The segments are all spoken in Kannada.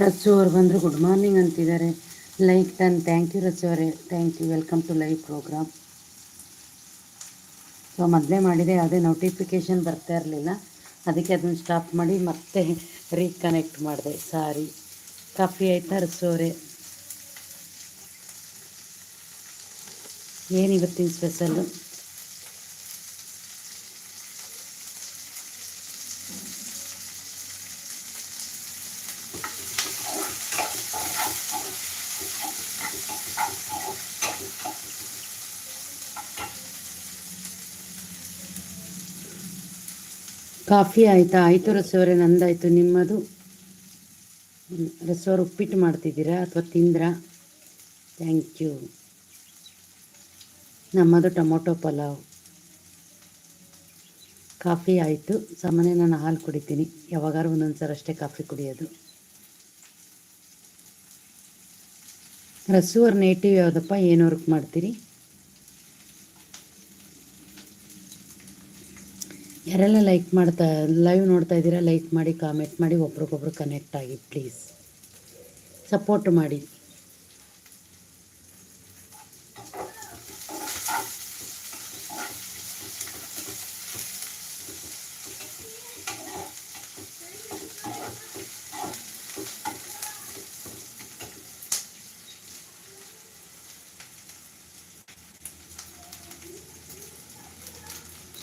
ರಸ್ಸು ಅವ್ರು ಬಂದರು ಗುಡ್ ಮಾರ್ನಿಂಗ್ ಅಂತಿದ್ದಾರೆ. Like done thank you Rachu ಅವರೇ. Thank you welcome to live program so ಮೊದಲೇ ಮಾಡಿದೆ, ಯಾವುದೇ ನೋಟಿಫಿಕೇಷನ್ ಬರ್ತಾ ಇರಲಿಲ್ಲ. ಅದಕ್ಕೆ ಅದನ್ನು ಸ್ಟಾಪ್ ಮಾಡಿ ಮತ್ತೆ ರೀಕನೆಕ್ಟ್ ಮಾಡಿದೆ. ಸಾರಿ ಕಾಫಿ ಆಯ್ತಾ ರಚು ಅವರೇ? ಏನಿವತ್ತಿನ ಸ್ಪೆಷಲ್ಲು ಕಾಫಿ ಆಯಿತಾ? ಆಯಿತು ರಸವರೆ ನಂದಾಯಿತು. ನಿಮ್ಮದು? ರಸವರು ಉಪ್ಪಿಟ್ಟು ಮಾಡ್ತಿದ್ದೀರಾ ಅಥವಾ ತಿಂದ್ರಾ? ಥ್ಯಾಂಕ್ ಯು ನಮ್ಮದು ಟೊಮೊಟೊ ಪಲಾವ್. ಕಾಫಿ ಆಯಿತು. ಸಾಮಾನ್ಯ ನಾನು ಹಾಲು ಕುಡಿತೀನಿ. ಯಾವಾಗಾರು ಒಂದೊಂದು ಸಲ ಅಷ್ಟೇ ಕಾಫಿ ಕುಡಿಯೋದು. ರಸು ಅವ್ರ ನೇಟಿವ್ ಯಾವುದಪ್ಪ? ಏನು ವರ್ಕ್ ಮಾಡ್ತೀರಿ? ಯಾರೆಲ್ಲ ಲೈಕ್ ಮಾಡ್ತಾ ಲೈವ್ ನೋಡ್ತಾ ಇದ್ದೀರಾ ಲೈಕ್ ಮಾಡಿ ಕಾಮೆಂಟ್ ಮಾಡಿ ಒಬ್ರಿಗೊಬ್ರು ಕನೆಕ್ಟ್ ಆಗಿ ಪ್ಲೀಸ್ ಸಪೋರ್ಟ್ ಮಾಡಿ.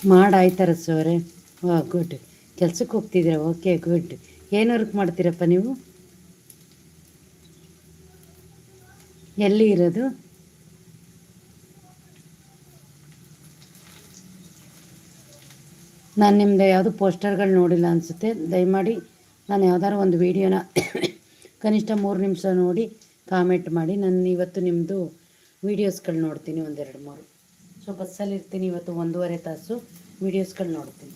ಮಾಡಾಯ್ತಾ ಸೋರೆ. ವಾ ಗುಡ್ ಕೆಲ್ಸಕ್ಕೆ ಹೋಗ್ತಿದ್ದೀರಾ? ಓಕೆ ಗುಡ್ ಏನು ವರ್ಕ್ ಮಾಡ್ತೀರಪ್ಪ ನೀವು? ಎಲ್ಲಿ ಇರೋದು? ನಾನು ನಿಮ್ಮದು ಯಾವುದು ಪೋಸ್ಟರ್ಗಳು ನೋಡಿಲ್ಲ ಅನಿಸುತ್ತೆ. ದಯಮಾಡಿ ನಾನು ಯಾವ್ದಾದ್ರು ಒಂದು ವೀಡಿಯೋನ ಕನಿಷ್ಠ ಮೂರು ನಿಮಿಷ ನೋಡಿ ಕಾಮೆಂಟ್ ಮಾಡಿ. ನಾನು ಇವತ್ತು ನಿಮ್ಮದು ವೀಡಿಯೋಸ್ಗಳು ನೋಡ್ತೀನಿ ಒಂದೆರಡು ಮೂರು. ಸೊ ಬಸ್ಸಲ್ಲಿ ಇರ್ತೀನಿ ಇವತ್ತು ಒಂದೂವರೆ ತಾಸು. ವೀಡಿಯೋಸ್ಗಳು ನೋಡ್ತೀನಿ.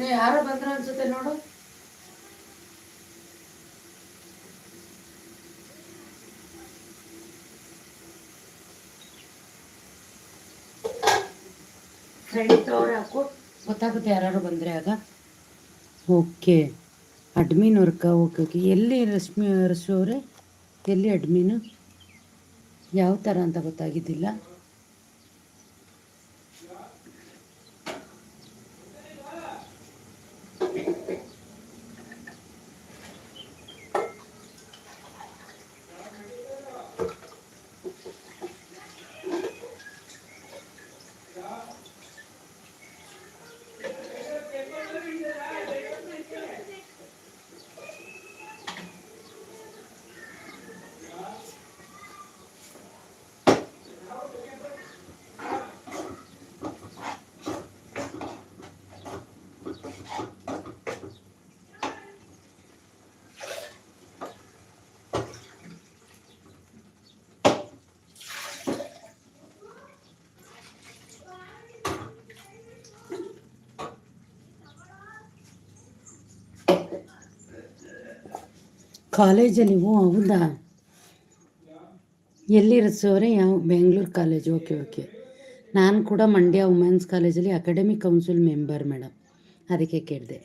ಚಿನ್ನ ಯಾರೋ ಬಂದ್ರ ಅನ್ಸುತ್ತೆ ನೋಡು. ಅವ್ರು ಗೊತ್ತಾಗುತ್ತೆ ಯಾರು ಬಂದರೆ ಆಗ. ಓಕೆ. ಅಡ್ಮಿನ್ ವರ್ಕ, ಓಕೆ ಎಲ್ಲಿ ರಶ್ಮಿ ರಶ್ಮಿ ಅವರೇ? ಎಲ್ಲಿ ಅಡ್ಮಿನು? ಯಾವ ಥರ ಅಂತ ಗೊತ್ತಾಗಿದ್ದಿಲ್ಲ. ಕಾಲೇಜಲ್ಲಿ ಓ ಹೌದಾ? ಎಲ್ಲಿರುತ್ತೆ ಸೋರೆ ಯಾವ ಬೆಂಗಳೂರು ಕಾಲೇಜ್? Okay okay. ನಾನು ಕೂಡ ಮಂಡ್ಯ ವುಮೆನ್ಸ್ ಕಾಲೇಜಲ್ಲಿ ಅಕಾಡೆಮಿಕ್ ಕೌನ್ಸಿಲ್ ಮೆಂಬರ್ ಮೇಡಮ್ ಅದಕ್ಕೆ ಕೇಳಿದೆ.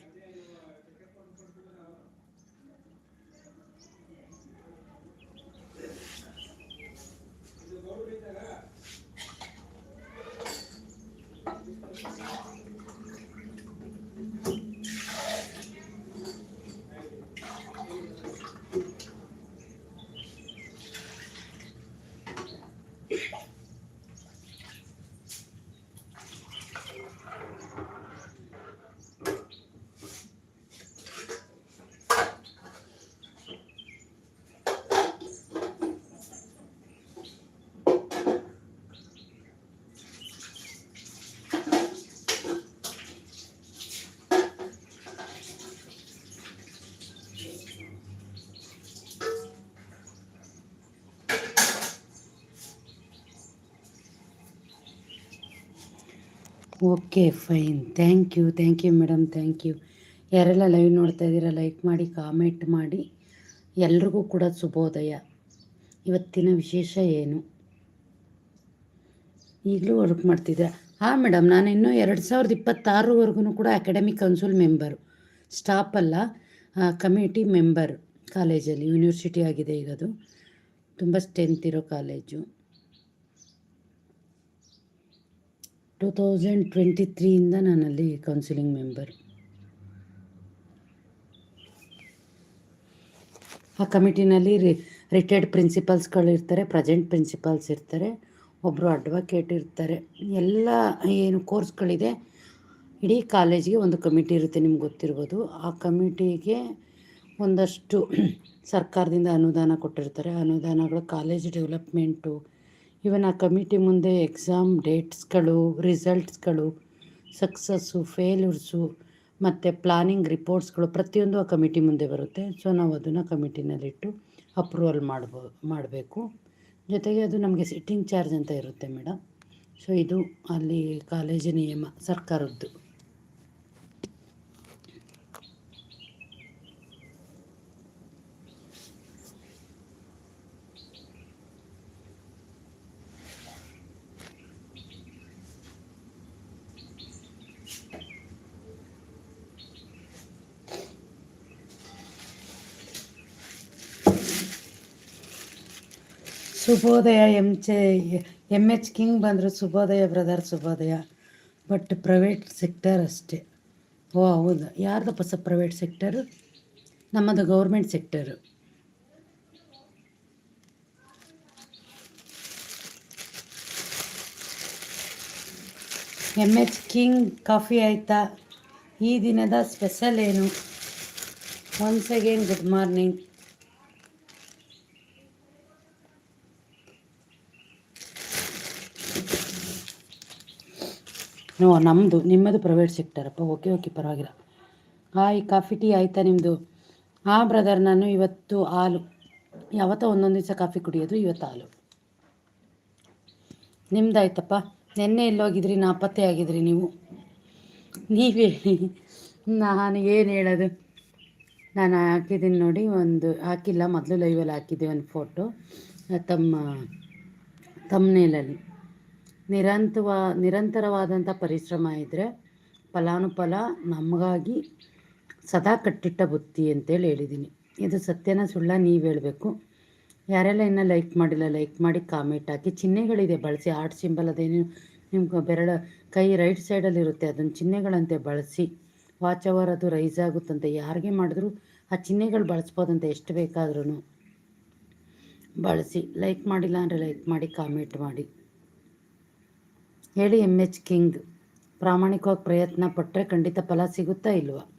Okay, fine. Thank you thank you madam, thank you. ಯಾರೆಲ್ಲ ಲೈವ್ ನೋಡ್ತಾ ಇದ್ದೀರಾ, ಲೈಕ್ ಮಾಡಿ, ಕಾಮೆಂಟ್ ಮಾಡಿ. ಎಲ್ರಿಗೂ ಕೂಡ ಶುಭೋದಯ. ಇವತ್ತಿನ ವಿಶೇಷ ಏನು? ಈಗಲೂ ವರ್ಕ್ ಮಾಡ್ತಿದ್ದೀರಾ? ಹಾಂ ಮೇಡಮ್, ನಾನು ಇನ್ನೂ ಎರಡು ಸಾವಿರದ ಇಪ್ಪತ್ತಾರವರೆಗೂ ಕೂಡ ಅಕಾಡೆಮಿಕ್ ಕೌನ್ಸಿಲ್ ಮೆಂಬರು ಸ್ಟಾಫ್ ಅಲ್ಲ ಕಮಿಟಿ ಮೆಂಬರ್ ಕಾಲೇಜಲ್ಲಿ ಯೂನಿವರ್ಸಿಟಿ ಆಗಿದೆ ಈಗ ಅದು. ತುಂಬ ಸ್ಟ್ರೆಂತ್ ಇರೋ ಕಾಲೇಜು ಟೂ ತೌಸಂಡ್ ಟ್ವೆಂಟಿ ತ್ರೀಯಿಂದ ನಾನಲ್ಲಿ ಕೌನ್ಸಿಲಿಂಗ್ ಮೆಂಬರ್ ಆ ಕಮಿಟಿನಲ್ಲಿ ರಿ ರಿಟೈರ್ಡ್ ಪ್ರಿನ್ಸಿಪಲ್ಸ್ಗಳು ಇರ್ತಾರೆ ಪ್ರೆಸೆಂಟ್ ಪ್ರಿನ್ಸಿಪಲ್ಸ್ ಇರ್ತಾರೆ ಒಬ್ಬರು ಅಡ್ವೊಕೇಟ್ ಇರ್ತಾರೆ. ಎಲ್ಲ ಏನು ಕೋರ್ಸ್ಗಳಿದೆ ಇಡೀ ಕಾಲೇಜಿಗೆ ಒಂದು ಕಮಿಟಿ ಇರುತ್ತೆ ನಿಮ್ಗೆ ಗೊತ್ತಿರ್ಬೋದು. ಆ ಕಮಿಟಿಗೆ ಒಂದಷ್ಟು ಸರ್ಕಾರದಿಂದ ಅನುದಾನ ಕೊಟ್ಟಿರ್ತಾರೆ. ಅನುದಾನಗಳು ಕಾಲೇಜ್ ಡೆವಲಪ್ಮೆಂಟು ಇವನ್ ಕಮಿಟಿ ಮುಂದೆ ಎಕ್ಸಾಮ್ ಡೇಟ್ಸ್ಗಳು ರಿಸಲ್ಟ್ಸ್ಗಳು ಸಕ್ಸಸ್ಸು ಫೇಲ್ಯೂರ್ಸು ಮತ್ತು ಪ್ಲಾನಿಂಗ್ ರಿಪೋರ್ಟ್ಸ್ಗಳು ಪ್ರತಿಯೊಂದು ಆ ಕಮಿಟಿ ಮುಂದೆ ಬರುತ್ತೆ. ಸೊ ನಾವು ಅದನ್ನು ಕಮಿಟಿನಲ್ಲಿಟ್ಟು ಅಪ್ರೂವಲ್ ಮಾಡ್ಬೋ, ಮಾಡಬೇಕು. ಜೊತೆಗೆ ಅದು ನಮಗೆ ಸಿಟ್ಟಿಂಗ್ ಚಾರ್ಜ್ ಅಂತ ಇರುತ್ತೆ ಮೇಡಮ್ ಸೊ ಇದು ಅಲ್ಲಿ ಕಾಲೇಜು ನಿಯಮ ಸರ್ಕಾರದ್ದು. ಶುಭೋದಯ ಎಂ ಚೆ ಎಂ ಎಚ್ ಕಿಂಗ್ ಬಂದರು ಶುಭೋದಯ, ಬ್ರದರ್ ಶುಭೋದಯ. ಬಟ್ ಪ್ರೈವೇಟ್ ಸೆಕ್ಟರ್ ಅಷ್ಟೇ. ಓ, ಹೌದು. ಯಾರ್ದಪ್ಪ ಪ್ರೈವೇಟ್ ಸೆಕ್ಟರು? ನಮ್ಮದು government sector. M H king coffee ಆಯಿತಾ? ಈ ದಿನದ ಸ್ಪೆಷಲ್ ಏನು? Once again good morning. No ನಮ್ಮದು ನಿಮ್ಮದು ಪ್ರೈವೇಟ್ ಸೆಕ್ಟರಪ್ಪ ಓಕೆ ಓಕೆ ಪರವಾಗಿಲ್ಲ. ಹಾಯ್ ಕಾಫಿ, ಟೀ ಆಯಿತಾ ನಿಮ್ಮದು ಹಾಂ ಬ್ರದರ್ ನಾನು ಇವತ್ತು ಹಾಲು. ಯಾವತ್ತೋ ಒಂದೊಂದು ದಿವಸ ಕಾಫಿ ಕುಡಿಯೋದು, ಇವತ್ತು ಹಾಲು. ನಿಮ್ದು ಆಯ್ತಪ್ಪ ನಿನ್ನೆ ಎಲ್ಲೋಗಿದ್ರಿ, ನಾಪತ್ತೆ ಆಗಿದ್ರಿ ನೀವು. ನೀವು ನಾನು ಏನು ಹೇಳೋದು? ನಾನು ಹಾಕಿದ್ದೀನಿ ನೋಡಿ, ಒಂದು, ಹಾಕಿಲ್ಲ, ಮೊದಲು ಲೈವಲ್ಲಿ ಹಾಕಿದ್ದೆ ಒಂದು ಫೋಟೋ ತಮ್ಮ ತಮ್ಮನೇಲಲ್ಲಿ ನಿರಂತವ ನಿರಂತರವಾದಂಥ ಪರಿಶ್ರಮ ಇದ್ದರೆ ಫಲಾನುಫಲ ನಮಗಾಗಿ ಸದಾ ಕಟ್ಟಿಟ್ಟ ಬುತ್ತಿ ಅಂತೇಳಿ ಹೇಳಿದ್ದೀನಿ ಇದು ಸತ್ಯನ ಸುಳ್ಳ ನೀವು ಹೇಳಬೇಕು. ಯಾರೆಲ್ಲ ಇನ್ನೂ ಲೈಕ್ ಮಾಡಿಲ್ಲ, ಲೈಕ್ ಮಾಡಿ ಕಾಮೆಂಟ್ ಹಾಕಿ. ಚಿಹ್ನೆಗಳಿದೆ, ಬಳಸಿ. ಆರ್ಟ್ ಸಿಂಬಲ್ ಅದೇನು ನಿಮ್ಗೆ ಬೆರಳ ಕೈ ರೈಟ್ ಸೈಡಲ್ಲಿ ಇರುತ್ತೆ ಅದನ್ನು ಚಿಹ್ನೆಗಳಂತೆ ಬಳಸಿ. ವಾಚ್ ಅವರ್ ಅದು ರೈಸ್ ಆಗುತ್ತಂತೆ. ಯಾರಿಗೆ ಮಾಡಿದ್ರು ಆ ಚಿಹ್ನೆಗಳು ಬಳಸ್ಬೋದಂತೆ, ಎಷ್ಟು ಬೇಕಾದ್ರೂ ಬಳಸಿ. ಲೈಕ್ ಮಾಡಿಲ್ಲ ಅಂದರೆ ಲೈಕ್ ಮಾಡಿ, ಕಾಮೆಂಟ್ ಮಾಡಿ. ಹೇಳಿ ಎಂ ಎಚ್ ಕಿಂಗ್ ಪ್ರಾಮಾಣಿಕವಾಗಿ ಪ್ರಯತ್ನ ಪಟ್ಟರೆ ಖಂಡಿತ ಫಲ ಸಿಗುತ್ತಾ ಇಲ್ವಾ?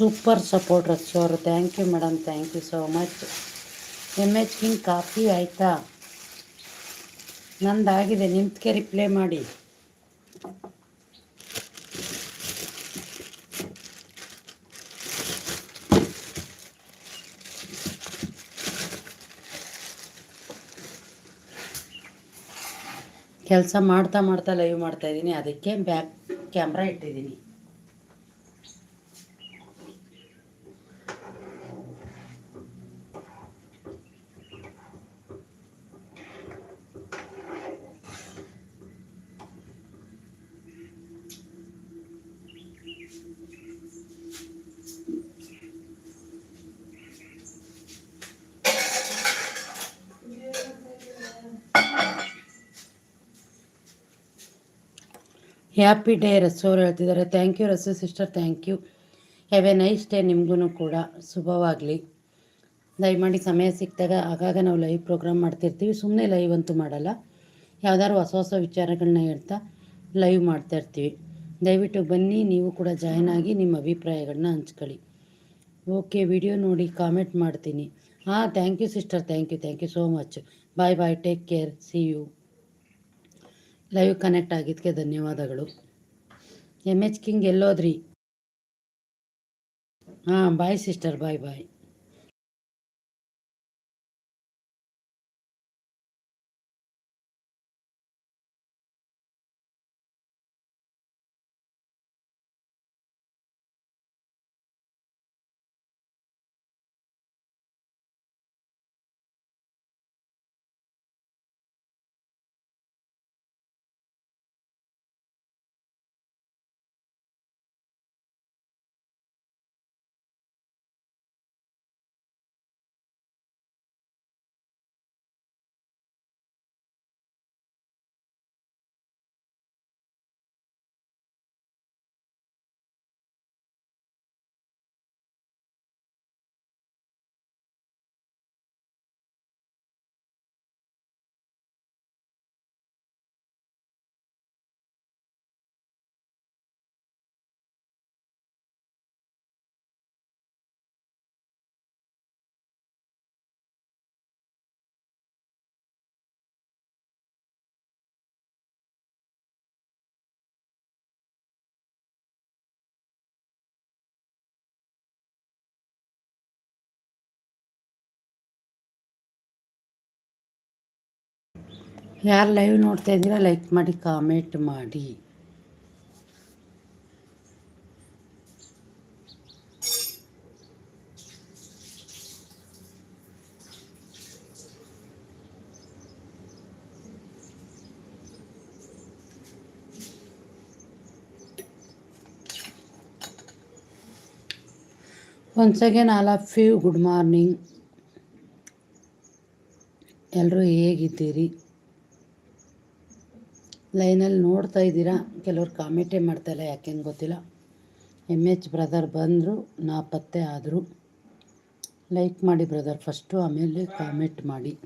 ಸೂಪರ್ ಸಪೋರ್ಟ್ ರಚ್ಚು ಅವರು. Thank you madam thank you so much M H King coffee ಆಯಿತಾ? ನಂದಾಗಿದೆ. ನಿಂತ್ಕೆ ರಿಪ್ಲೈ ಮಾಡಿ. ಕೆಲಸ ಮಾಡ್ತಾ ಮಾಡ್ತಾ ಲೈವ್ ಮಾಡ್ತಾ ಇದ್ದೀನಿ. ಅದಕ್ಕೆ ಬ್ಯಾಕ್ ಕ್ಯಾಮ್ರಾ ಇಟ್ಟಿದ್ದೀನಿ. ಹ್ಯಾಪಿ ಡೇ ರಸು ಅವರು ಹೇಳ್ತಿದ್ದಾರೆ. Thank you Rasu sister thank you have a nice day ನಿಮಗೂ ಕೂಡ. ಶುಭವಾಗಲಿ. ದಯಮಾಡಿ ಸಮಯ ಸಿಕ್ಕಿದಾಗ ಆಗಾಗ ನಾವು ಲೈವ್ ಪ್ರೋಗ್ರಾಮ್ ಮಾಡ್ತಿರ್ತೀವಿ. ಸುಮ್ಮನೆ ಲೈವ್ ಅಂತೂ ಮಾಡಲ್ಲ. ಯಾವ್ದಾದ್ರು ಹೊಸ ಹೊಸ ವಿಚಾರಗಳನ್ನ ಹೇಳ್ತಾ ಲೈವ್ ಮಾಡ್ತಾ ಇರ್ತೀವಿ. ದಯವಿಟ್ಟು ಬನ್ನಿ, ನೀವು ಕೂಡ ಜಾಯ್ನ್ ಆಗಿ ನಿಮ್ಮ ಅಭಿಪ್ರಾಯಗಳನ್ನ ಹಂಚ್ಕೊಳ್ಳಿ. ಓಕೆ ವಿಡಿಯೋ ನೋಡಿ ಕಾಮೆಂಟ್ ಮಾಡ್ತೀನಿ. ಹಾಂ thank you sister thank you thank you so much bye bye take care see you live connect ಆಗಿದ್ದಕ್ಕೆ ಧನ್ಯವಾದಗಳು. ಎಂ ಎಚ್ ಕಿಂಗ್ ಎಲ್ಲೋದ್ರಿ. ಹಾಂ ಬಾಯ್ ಸಿಸ್ಟರ್ ಬಾಯ್ ಬಾಯ್ ಯಾರು ಲೈವ್ ನೋಡ್ತಾ ಇದ್ದೀರ ಲೈಕ್ ಮಾಡಿ ಕಾಮೆಂಟ್ ಮಾಡಿ. Once again all of you good morning ಎಲ್ಲರೂ ಹೇಗಿದ್ದೀರಿ? ಲೈನಲ್ಲಿ ನೋಡ್ತಾ ಇದ್ದೀರಾ? ಕೆಲವ್ರು ಕಾಮೆಂಟೇ ಮಾಡ್ತಾಯಿಲ್ಲ ಯಾಕೆಂಗೆ ಗೊತ್ತಿಲ್ಲ. ಎಂ ಎಚ್ ಬ್ರದರ್ ಬಂದರು, ನಾಪತ್ತೆ ಆದರು. ಲೈಕ್ ಮಾಡಿ ಬ್ರದರ್, ಫಸ್ಟು ಆಮೇಲೆ ಕಾಮೆಂಟ್ ಮಾಡಿ.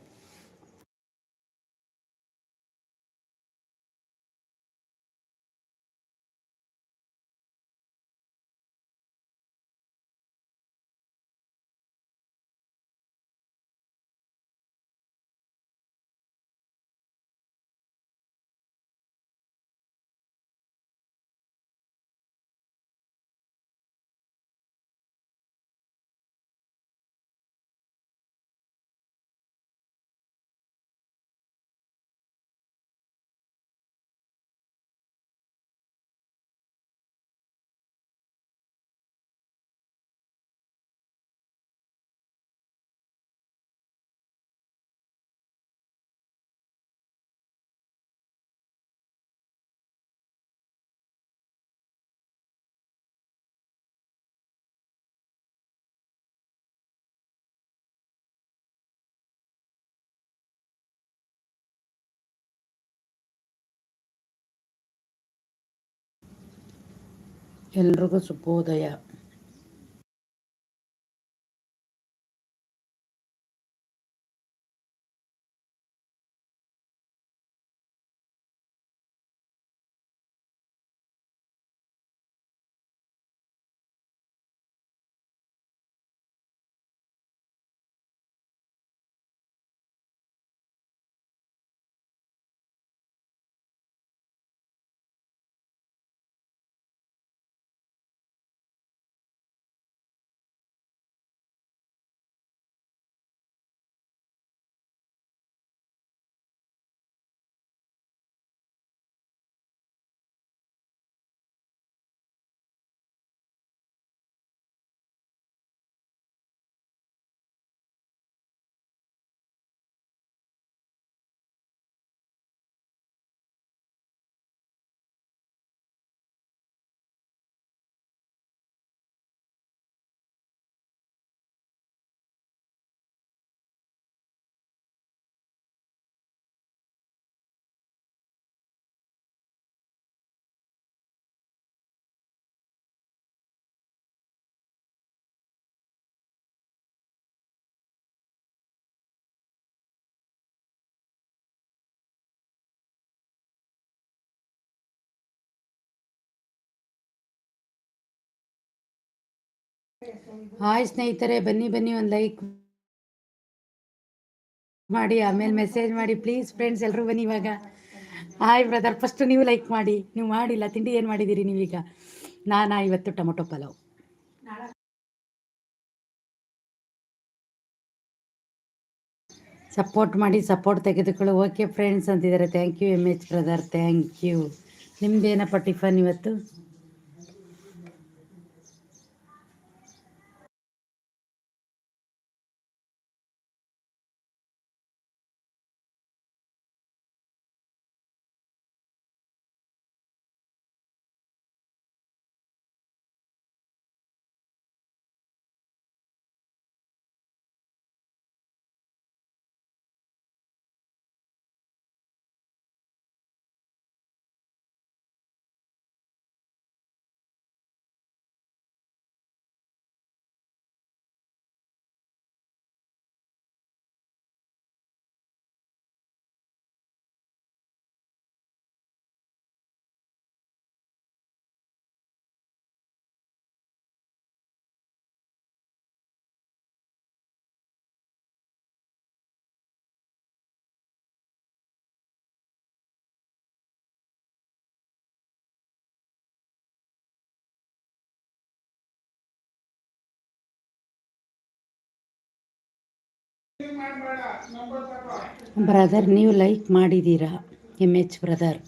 ಎಲ್ರಿಗೂ ಶುಭೋದಯ. ಹಾಯ್ ಸ್ನೇಹಿತರೆ, ಬನ್ನಿ ಬನ್ನಿ, ಒಂದು ಲೈಕ್ ಮಾಡಿ, ಆಮೇಲೆ ಮೆಸೇಜ್ ಮಾಡಿ. ಪ್ಲೀಸ್ ಫ್ರೆಂಡ್ಸ್ ಎಲ್ಲರೂ ಬನ್ನಿ ಇವಾಗ. ಹಾಯ್ ಬ್ರದರ್ ಫಸ್ಟ್ ನೀವು ಲೈಕ್ ಮಾಡಿ. ನೀವು ಮಾಡಿಲ್ಲ, ತಿಂಡಿ ಏನು ಮಾಡಿದ್ದೀರಿ ನೀವೀಗ? ನಾನಾ ಇವತ್ತು ಟೊಮೊಟೊ ಪಲಾವ್. ಸಪೋರ್ಟ್ ಮಾಡಿ ಸಪೋರ್ಟ್ ತೆಗೆದುಕೊಳ್ಳಿ. ಓಕೆ ಫ್ರೆಂಡ್ಸ್ ಅಂತಿದ್ದಾರೆ. Thank you M H brother thank you ನಿಮ್ದೇನಪ್ಪ tiffin ಇವತ್ತು? ಬ್ರದರ್ ನೀವು ಲೈಕ್ ಮಾಡಿದ್ದೀರಾ ಎಂ ಎಚ್ ಬ್ರದರ್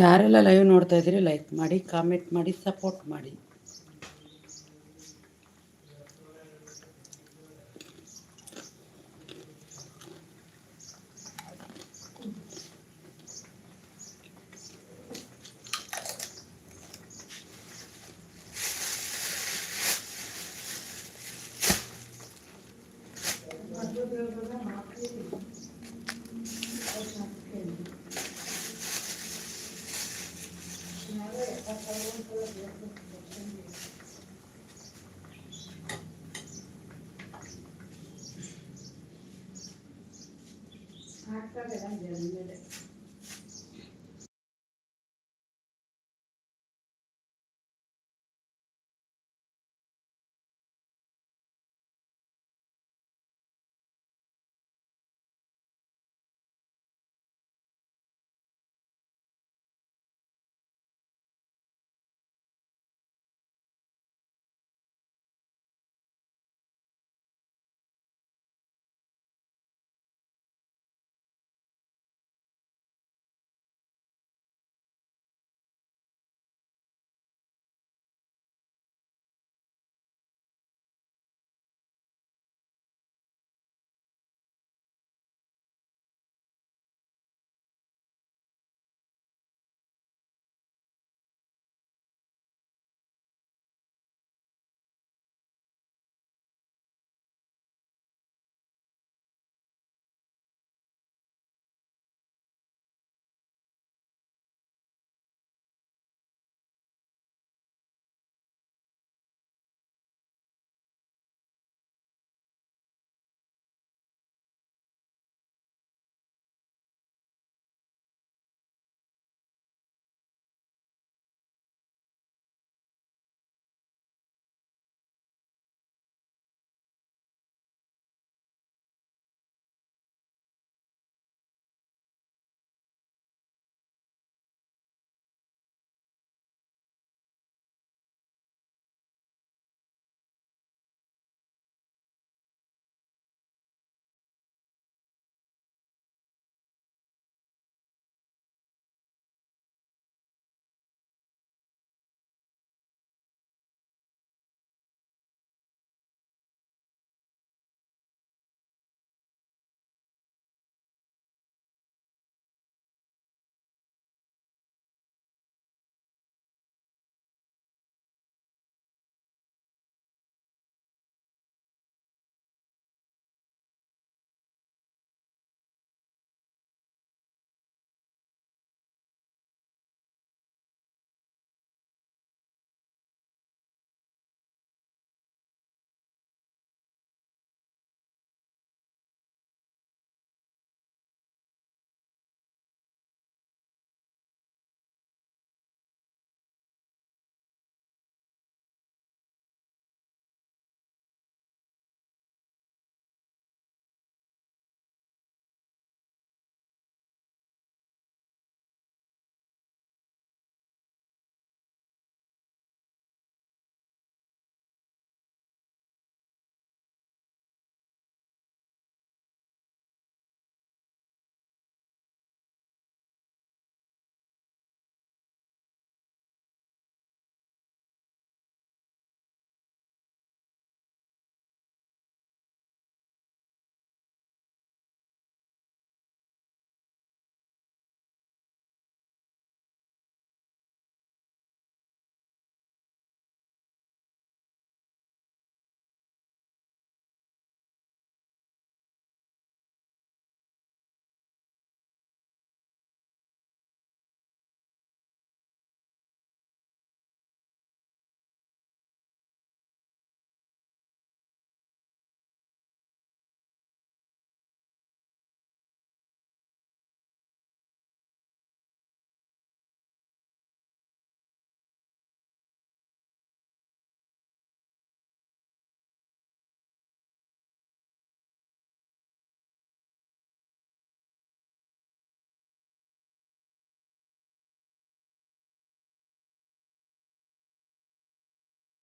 ಯಾರೆಲ್ಲ ಲೈವ್ ನೋಡ್ತಾ ಇದ್ದೀರಿ ಲೈಕ್ ಮಾಡಿ ಕಾಮೆಂಟ್ ಮಾಡಿ ಸಪೋರ್ಟ್ ಮಾಡಿ. Hallelujah